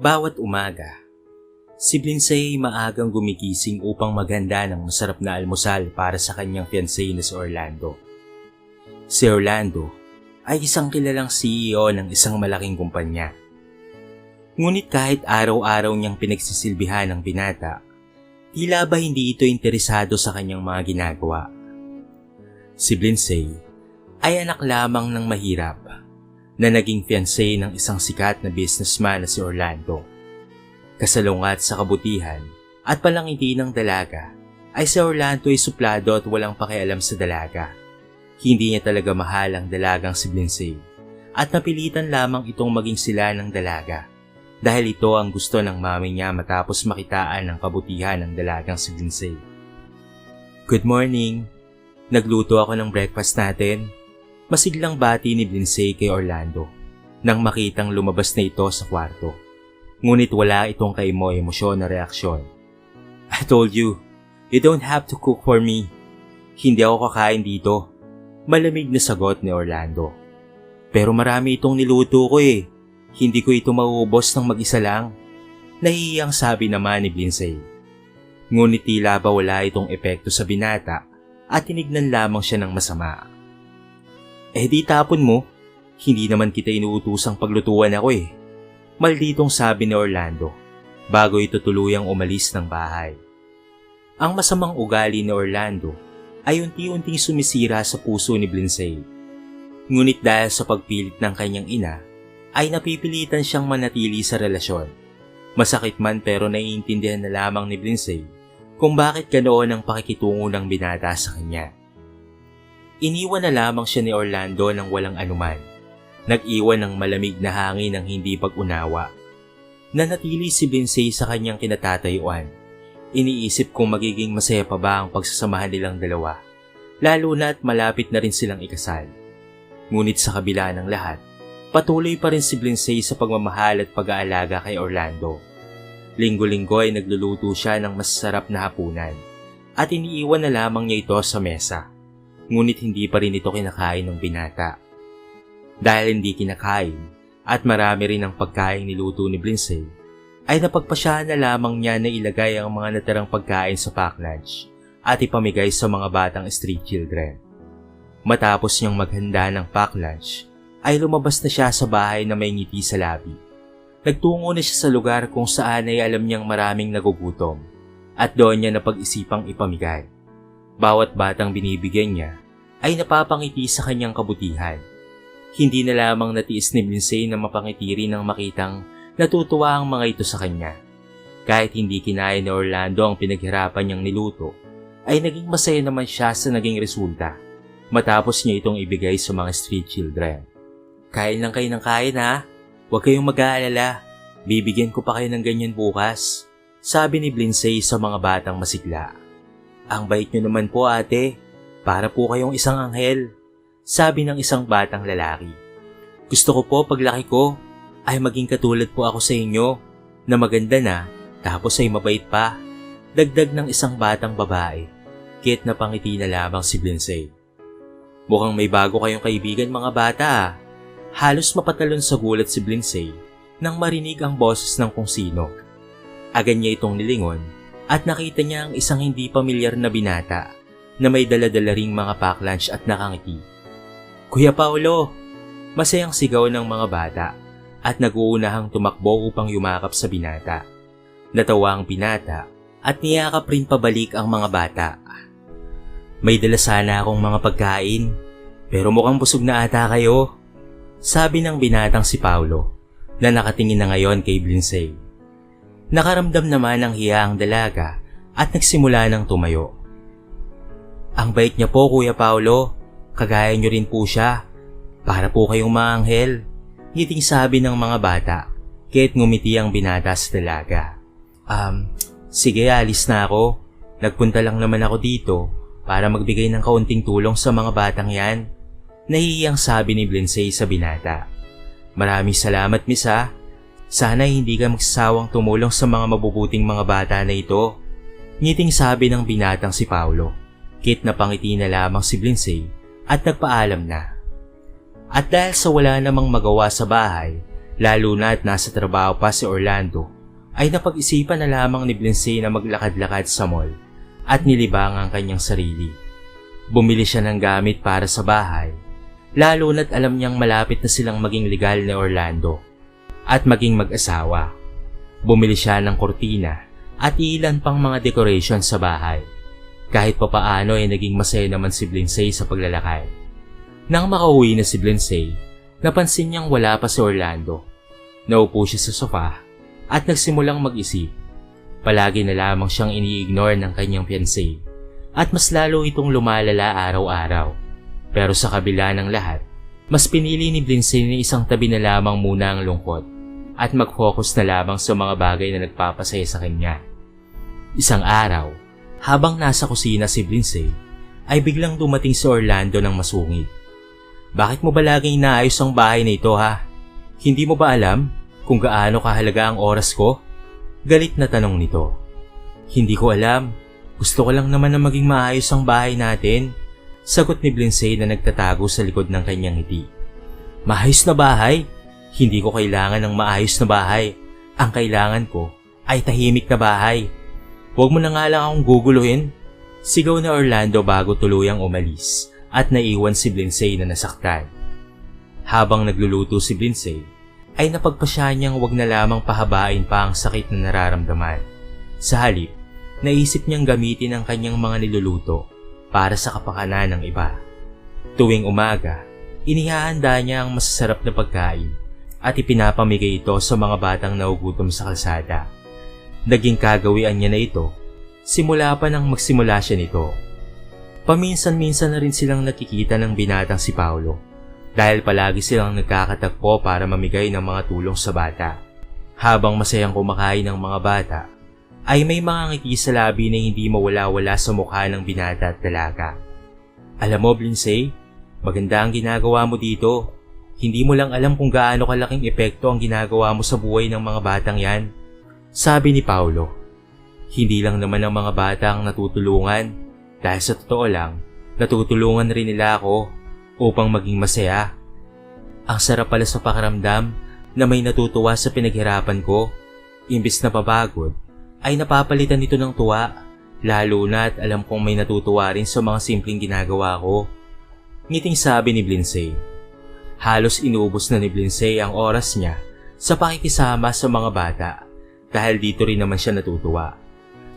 Bawat umaga, si Blinsay ay maagang gumigising upang maghanda ng masarap na almusal para sa kanyang fiancé na si Orlando. Si Orlando ay isang kilalang CEO ng isang malaking kumpanya. Ngunit kahit araw-araw niyang pinagsisilbihan ng binata, tila ba hindi ito interesado sa kanyang mga ginagawa. Si Blinsay ay anak lamang ng mahirap na naging fiancé ng isang sikat na businessman na si Orlando. Kasalungat sa kabutihan at palangiti ng dalaga ay si Orlando ay suplado at walang pakialam sa dalaga. Hindi niya talaga mahal ang dalagang si Blinsay at napilitan lamang itong maging sila ng dalaga dahil ito ang gusto ng mami niya matapos makitaan ng kabutihan ng dalagang si Blinsay. Good morning! Nagluto ako ng breakfast natin. Masiglang bati ni Blinsay kay Orlando nang makitang lumabas na ito sa kwarto. Ngunit wala itong kaimo emosyon na reaksyon. I told you, you don't have to cook for me. Hindi ako kakain dito. Malamig na sagot ni Orlando. Pero marami itong niluto ko eh. Hindi ko ito mauubos ng mag-isa lang. Nahihiyang sabi naman ni Blinsay. Ngunit tila ba wala itong epekto sa binata at tinignan lamang siya ng masama. Eh di tapon mo. Hindi naman kita inuutusang paglutuan ako eh. Malditong sabi ni Orlando bago ito tuluyang umalis ng bahay. Ang masamang ugali ni Orlando ay unti-unting sumisira sa puso ni Blinsay. Ngunit dahil sa pagpilit ng kanyang ina, ay napipilitan siyang manatili sa relasyon. Masakit man pero naiintindihan na lamang ni Blinsay kung bakit ganoon ang pakikitungo ng binata sa kanya. Iniwan na lamang siya ni Orlando ng walang anuman. Nag-iwan ng malamig na hangin ng hindi pag-unawa. Nanatili si Blinsay sa kanyang kinatatayuan. Iniisip kung magiging masaya pa ba ang pagsasamahan nilang dalawa, lalo na at malapit na rin silang ikasal. Ngunit sa kabila ng lahat, patuloy pa rin si Blinsay sa pagmamahal at pag-aalaga kay Orlando. Linggo-linggo ay nagluluto siya ng masarap na hapunan at iniiwan na lamang niya ito sa mesa. Ngunit hindi pa rin ito kinakain ng binata. Dahil hindi kinakain at marami rin ang pagkain niluto ni Blinsay, ay napagpasyahan na lamang niya na ilagay ang mga natirang pagkain sa pack lunch at ipamigay sa mga batang street children. Matapos niyang maghanda ng pack lunch, ay lumabas na siya sa bahay na may ngiti sa labi. Nagtungo na siya sa lugar kung saan ay alam niyang maraming nagugutom at doon niya napag-isipang ipamigay. Bawat batang binibigyan niya ay napapangiti sa kanyang kabutihan. Hindi na lamang natiis ni Blinsay na mapangiti rin nang makitang natutuwa ang mga ito sa kanya. Kahit hindi kinaya ni Orlando ang pinaghirapan niyang niluto, ay naging masaya naman siya sa naging resulta matapos niya itong ibigay sa mga street children. Kain lang kayo ng kain ha. Huwag kayong mag-aalala. Bibigyan ko pa kayo ng ganyan bukas. Sabi ni Blinsay sa mga batang masigla. Ang bait nyo naman po ate. Para po kayong isang anghel. Sabi ng isang batang lalaki. Gusto ko po paglaki ko ay maging katulad po ako sa inyo na maganda na tapos ay mabait pa. Dagdag ng isang batang babae. Kit na pangiti na lamang si Blinsay. Mukhang may bago kayong kaibigan mga bata ah. Halos mapatalon sa gulat si Blinsay nang marinig ang boses ng kung sino. Agan niya itong nilingon at nakita niya ang isang hindi pamilyar na binata na may daladala ring mga pack lunch at nakangiti. Kuya Paolo! Masayang sigaw ng mga bata at naguunahang tumakbo upang yumakap sa binata. Natawa ang binata at niyakap rin pabalik ang mga bata. May dala sana akong mga pagkain pero mukhang busog na ata kayo. Sabi ng binatang si Paulo na nakatingin na ngayon kay Blinsay. Nakaramdam naman ng hiya ang dalaga at nagsimula ng tumayo. Ang bait niya po Kuya Paulo, kagaya niyo rin po siya. Para po kayong maanghel. Ngiting sabi ng mga bata, kahit ngumiti ang binata sa dalaga. Um, sige alis na ako. Nagpunta lang naman ako dito para magbigay ng kaunting tulong sa mga batang yan. Nahihiyang sabi ni Blinsay sa binata. Maraming salamat, Miss ha. Sana hindi ka magsasawang tumulong sa mga mabubuting mga bata na ito. Ngiting sabi ng binatang si Paulo. Kit na pangiti na lamang si Blinsay at nagpaalam na. At dahil sa wala namang magawa sa bahay, Lalo na at nasa trabaho pa si Orlando, ay napag-isipan na lamang ni Blindsay na maglakad-lakad sa mall at nilibang ang kanyang sarili. Bumili siya ng gamit para sa bahay, lalo na't alam niyang malapit na silang maging legal ni Orlando at maging mag-asawa. Bumili siya ng kortina at ilan pang mga decoration sa bahay. Kahit papaano ay naging masaya naman si Blindsay sa paglalakad. Nang makauwi na si Blindsay, napansin niyang wala pa si Orlando. Naupo siya sa sofa at nagsimulang mag-isip. Palagi na lamang siyang ini-ignore ng kanyang fiancé at mas lalo itong lumalala araw-araw. Pero sa kabila ng lahat, mas pinili ni Blindsay na isang tabi na lamang muna ang lungkot at mag-focus na lamang sa mga bagay na nagpapasaya sa kanya. Isang araw, habang nasa kusina si Blindsay, ay biglang dumating si Orlando ng masungit. Bakit mo ba laging inaayos ang bahay na ito ha? Hindi mo ba alam kung gaano kahalaga ang oras ko? Galit na tanong nito. Hindi ko alam. Gusto ko lang naman na maging maayos ang bahay natin. Sagot ni Blindsay na nagtatago sa likod ng kanyang ngiti. Maayos na bahay? Hindi ko kailangan ng maayos na bahay. Ang kailangan ko ay tahimik na bahay. Huwag mo na nga lang akong guguluhin. Sigaw na Orlando bago tuluyang umalis at naiwan si Blindsay na nasaktan. Habang nagluluto si Blindsay, ay napagpasya niyang wag na lamang pahabain pa ang sakit na nararamdaman. Sa halip, naisip niyang gamitin ang kanyang mga niluluto para sa kapakanan ng iba. Tuwing umaga, inihahanda niya ang masasarap na pagkain at ipinapamigay ito sa mga batang naugutom sa kalsada. Naging kagawian niya na ito simula pa nang magsimula siya nito. Paminsan-minsan na rin silang nakikita ng binatang si Paulo dahil palagi silang nagkakatagpo para mamigay ng mga tulong sa bata. Habang masayang kumakain ng mga bata, ay may mga ngiti sa labi na hindi mawala-wala sa mukha ng binata at dalaga. Alam mo, Blindsay, maganda ang ginagawa mo dito. Hindi mo lang alam kung gaano kalaking epekto ang ginagawa mo sa buhay ng mga batang yan. Sabi ni Paulo, hindi lang naman ang mga bata ang natutulungan dahil sa totoo lang, natutulungan rin nila ako upang maging masaya. Ang sarap pala sa pakiramdam na may natutuwa sa pinaghirapan ko. Imbis na pabagod, ay napapalitan nito ng tuwa. Lalo na at alam kong may natutuwa rin sa mga simpleng ginagawa ko. Ngiting sabi ni Blindsay. Halos inubos na ni Blindsay ang oras niya sa pakikisama sa mga bata dahil dito rin naman siya natutuwa.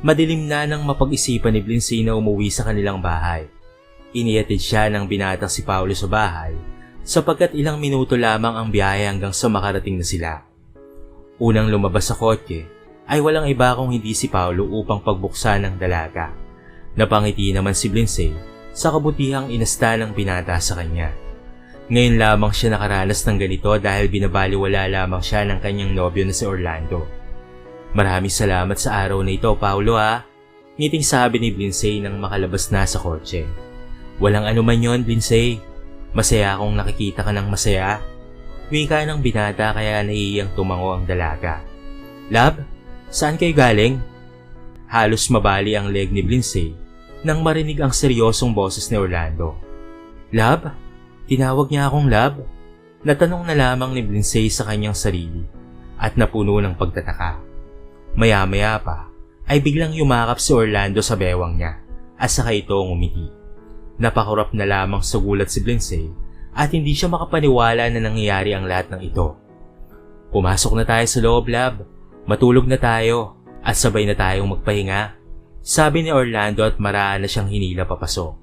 Madilim na nang mapag-isipan ni Blindsay na umuwi sa kanilang bahay. Iniatid siya ng binatang si Paulo sa bahay sapagkat ilang minuto lamang ang biyahe hanggang sa makarating na sila. Unang lumabas sa kotse ay walang iba kung hindi si Paulo upang pagbuksan ng dalaga. Napangiti naman si Blindsay sa kabutihang inasta ng binata sa kanya. Ngayon lamang siya nakaranas ng ganito dahil binabaliwala lamang siya ng kanyang nobyo na si Orlando. Maraming salamat sa araw na ito, Paulo ha. Ngiting sabi ni Blindsay nang makalabas na sa kotse. Walang anuman yon, Blindsay. Masaya akong nakikita ka ng masaya. Wika ng binata kaya naiyang tumango ang dalaga. Lab, saan kayo galing? Halos mabali ang leg ni Blindsay nang marinig ang seryosong boses ni Orlando. Lab? Tinawag niya akong lab? Natanong na lamang ni Blindsay sa kanyang sarili at napuno ng pagtataka. Maya-maya pa ay biglang yumakap si Orlando sa bewang niya at saka ito ngumiti. Napakurap na lamang sa gulat si Blindsay at hindi siya makapaniwala na nangyayari ang lahat ng ito. Pumasok na tayo sa loob lab, matulog na tayo at sabay na tayong magpahinga. Sabi ni Orlando at maraan na siyang hinila papasok.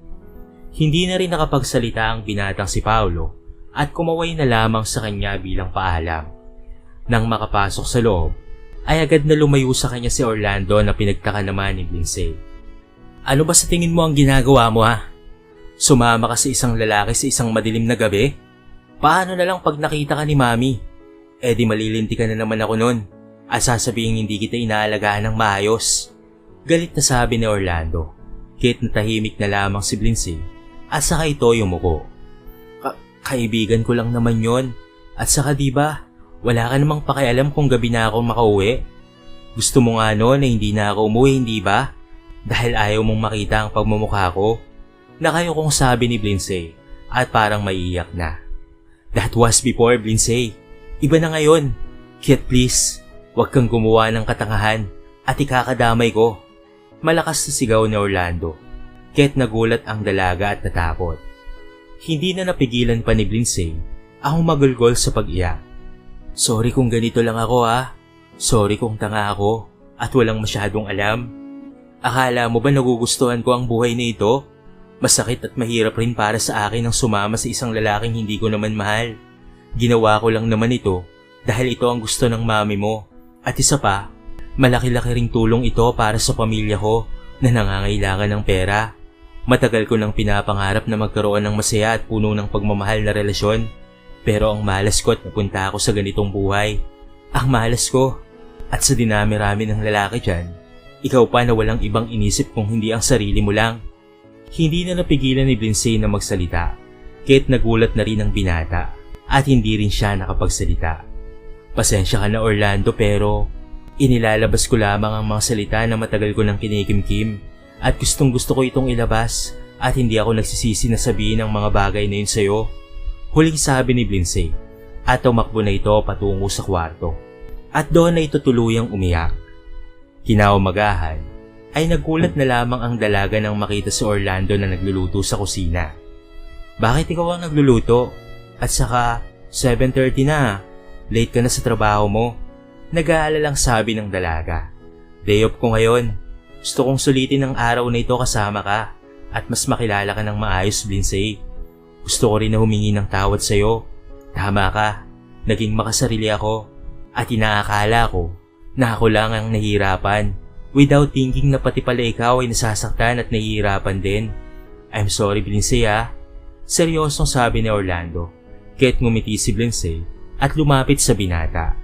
Hindi na rin nakapagsalita ang binatang si Paulo at kumaway na lamang sa kanya bilang paalam. Nang makapasok sa loob, ay agad na lumayo sa kanya si Orlando na pinagtaka naman ni Blindsay. Ano ba sa tingin mo ang ginagawa mo ha? Sumama ka sa isang lalaki sa isang madilim na gabi? Paano na lang pag nakita ka ni Mami? Eh di malilinti ka na naman ako nun at sasabihin hindi kita inaalagaan ng maayos. Galit na sabi ni Orlando. Kahit natahimik na lamang si Blindsay at saka ito yumuko. Ka- kaibigan ko lang naman yon at saka di ba wala ka namang pakialam kung gabi na ako makauwi. Gusto mo nga no na hindi na ako umuwi, hindi ba? Dahil ayaw mong makita ang pagmumukha ko. Nakayo kong sabi ni Blindsay at parang maiiyak na. That was before, Blindsay. Iba na ngayon. Kit please, huwag kang gumawa ng katangahan at ikakadamay ko. Malakas na sigaw ni Orlando. Kit nagulat ang dalaga at natakot. Hindi na napigilan pa ni Lindsay ang magulgol sa pag-iyak. Sorry kung ganito lang ako ha. Sorry kung tanga ako at walang masyadong alam. Akala mo ba nagugustuhan ko ang buhay na ito? Masakit at mahirap rin para sa akin ang sumama sa isang lalaking hindi ko naman mahal. Ginawa ko lang naman ito dahil ito ang gusto ng mami mo. At isa pa, malaki-laki ring tulong ito para sa pamilya ko na nangangailangan ng pera. Matagal ko nang pinapangarap na magkaroon ng masaya at puno ng pagmamahal na relasyon. Pero ang malas ko at napunta ako sa ganitong buhay. Ang malas ko. At sa dinami-rami ng lalaki dyan, ikaw pa na walang ibang inisip kung hindi ang sarili mo lang. Hindi na napigilan ni Lindsay na magsalita. Kahit nagulat na rin ang binata at hindi rin siya nakapagsalita. Pasensya ka na Orlando pero inilalabas ko lamang ang mga salita na matagal ko nang kinikimkim at gustong gusto ko itong ilabas at hindi ako nagsisisi na sabihin ang mga bagay na yun sa'yo. Huling sabi ni Lindsay at tumakbo na ito patungo sa kwarto. At doon na ito tuluyang umiyak. Kinaumagahan ay nagulat na lamang ang dalaga nang makita si Orlando na nagluluto sa kusina. Bakit ikaw ang nagluluto? At saka 7.30 na, late ka na sa trabaho mo. Nag-aalalang sabi ng dalaga. Day off ko ngayon. Gusto kong sulitin ang araw na ito kasama ka at mas makilala ka ng maayos, Lindsay. Gusto ko rin na humingi ng tawad sa'yo. Tama ka, naging makasarili ako at inaakala ko na ako lang ang nahihirapan without thinking na pati pala ikaw ay nasasaktan at nahihirapan din. I'm sorry, Lindsay ah. Seryosong sabi ni Orlando. Kahit ngumiti si Lindsay at lumapit sa binata.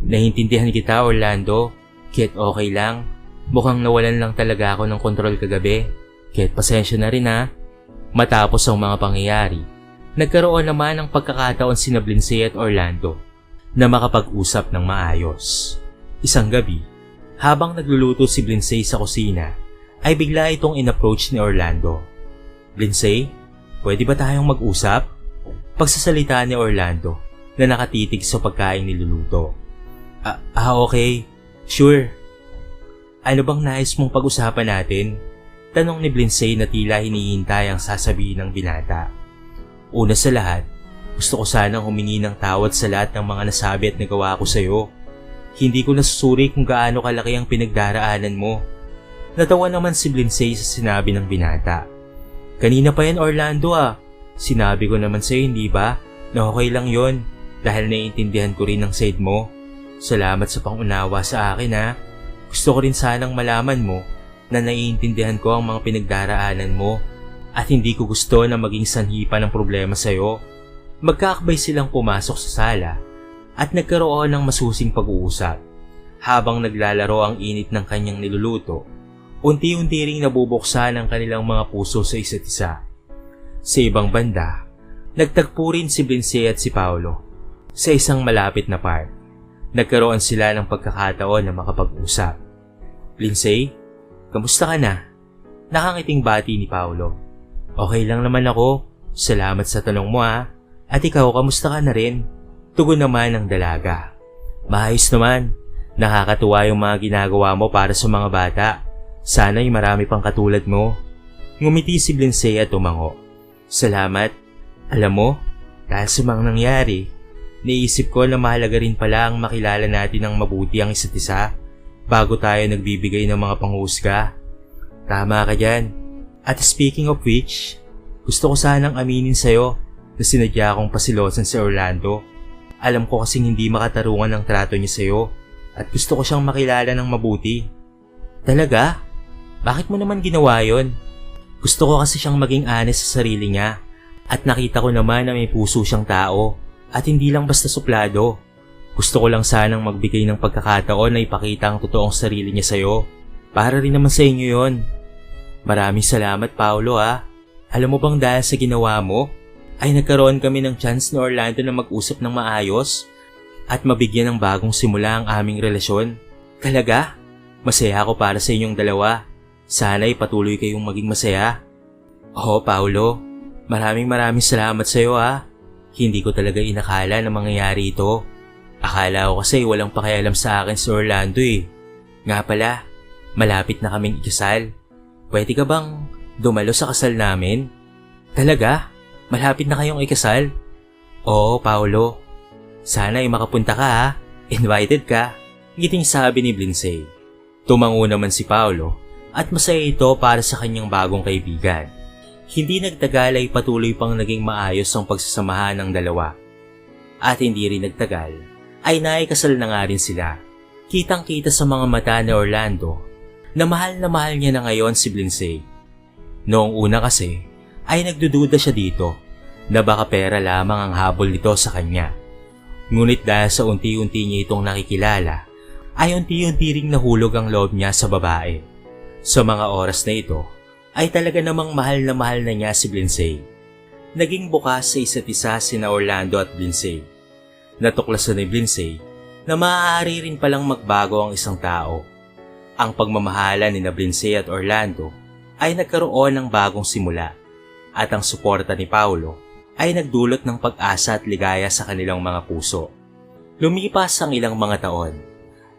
Naintindihan kita, Orlando. Kahit okay lang. Mukhang nawalan lang talaga ako ng kontrol kagabi. Kahit pasensya na rin ha. Matapos ang mga pangyayari, nagkaroon naman ng pagkakataon si Lindsay at Orlando na makapag-usap ng maayos. Isang gabi, habang nagluluto si Lindsay sa kusina, ay bigla itong in-approach ni Orlando. Lindsay, pwede ba tayong mag-usap? Pagsasalita ni Orlando na nakatitig sa pagkain niluluto. Ah, ah okay. Sure. Ano bang nais mong pag-usapan natin? Tanong ni Lindsay na tila hinihintay ang sasabihin ng binata. Una sa lahat, gusto ko sanang humingi ng tawad sa lahat ng mga nasabi at nagawa ko sa'yo. Hindi ko nasusuri kung gaano kalaki ang pinagdaraanan mo. Natawa naman si Lindsay sa sinabi ng binata. Kanina pa yan Orlando ah. Sinabi ko naman sa'yo hindi ba? Na okay lang yon dahil naiintindihan ko rin ang side mo. Salamat sa pangunawa sa akin ha. Gusto ko rin sanang malaman mo na naiintindihan ko ang mga pinagdaraanan mo at hindi ko gusto na maging sanhi pa ng problema sa'yo. Magkakabay silang pumasok sa sala at nagkaroon ng masusing pag-uusap. Habang naglalaro ang init ng kanyang niluluto, unti-unti ring nabubuksan ang kanilang mga puso sa isa't isa. Sa ibang banda, nagtagpo rin si Lindsay at si Paolo sa isang malapit na park. Nagkaroon sila ng pagkakataon na makapag-usap. Lindsay, kamusta ka na? Nakangiting bati ni Paolo. Okay lang naman ako. Salamat sa tanong mo ha. At ikaw, kamusta ka na rin? Tugon naman ng dalaga. Maayos naman. Nakakatuwa yung mga ginagawa mo para sa mga bata. Sana'y marami pang katulad mo. Ngumiti si Lindsay at tumango. Salamat. Alam mo, dahil sa mga nangyari, naisip ko na mahalaga rin pala ang makilala natin ng mabuti ang isa't isa bago tayo nagbibigay ng mga panghusga. Tama ka dyan. At speaking of which, gusto ko sanang aminin sa'yo na sinadya akong pasilosan si Orlando. Alam ko kasing hindi makatarungan ang trato niya sa'yo at gusto ko siyang makilala ng mabuti. Talaga? Bakit mo naman ginawa yon? Gusto ko kasi siyang maging honest sa sarili niya at nakita ko naman na may puso siyang tao at hindi lang basta suplado. Gusto ko lang sanang magbigay ng pagkakataon na ipakita ang totoong sarili niya sa'yo. Para rin naman sa inyo yon. Maraming salamat Paolo ha. Alam mo bang dahil sa ginawa mo, ay nagkaroon kami ng chance ni Orlando na mag-usap ng maayos at mabigyan ng bagong simula ang aming relasyon. Talaga? Masaya ako para sa inyong dalawa. Sana'y patuloy kayong maging masaya. Oo, Paolo. Maraming maraming salamat sa iyo ha. Hindi ko talaga inakala na mangyayari ito. Akala ko kasi walang pakialam sa akin si Orlando eh. Nga pala, malapit na kaming ikasal. Pwede ka bang dumalo sa kasal namin? Talaga? Malapit na kayong ikasal? Oo, Paolo. Sana ay makapunta ka ha. Invited ka. Giting sabi ni Blinsey. Tumango naman si Paolo at masaya ito para sa kanyang bagong kaibigan. Hindi nagtagal ay patuloy pang naging maayos ang pagsasamahan ng dalawa. At hindi rin nagtagal ay naikasal na nga rin sila. Kitang kita sa mga mata ni Orlando na mahal na mahal niya na ngayon si Blinsey. Noong una kasi ay nagdududa siya dito na baka pera lamang ang habol nito sa kanya. Ngunit dahil sa unti-unti niya itong nakikilala, ay unti-unti ring nahulog ang loob niya sa babae. Sa mga oras na ito, ay talaga namang mahal na mahal na niya si Blinsey. Naging bukas sa isa't isa sina Orlando at Blinsey. Natuklasan ni Blinsey na maaari rin palang magbago ang isang tao. Ang pagmamahala ni na Blinsey at Orlando ay nagkaroon ng bagong simula at ang suporta ni Paulo ay nagdulot ng pag-asa at ligaya sa kanilang mga puso. Lumipas ang ilang mga taon.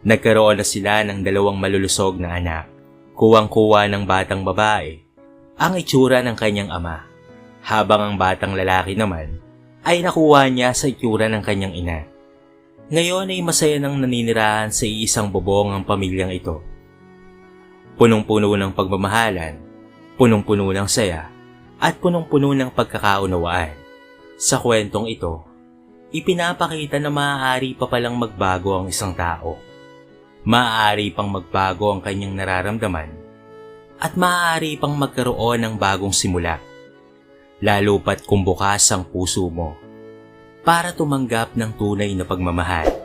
Nagkaroon na sila ng dalawang malulusog na anak. Kuwang-kuwa ng batang babae ang itsura ng kanyang ama, habang ang batang lalaki naman ay nakuha niya sa itsura ng kanyang ina. Ngayon ay masaya nang naninirahan sa iisang bubong ang pamilyang ito. Punong-puno ng pagmamahalan, punong-puno ng saya, at punong-puno ng pagkakaunawaan. Sa kwentong ito, ipinapakita na maaari pa palang magbago ang isang tao. Maaari pang magbago ang kanyang nararamdaman at maaari pang magkaroon ng bagong simula. Lalo pat kung bukas ang puso mo para tumanggap ng tunay na pagmamahal.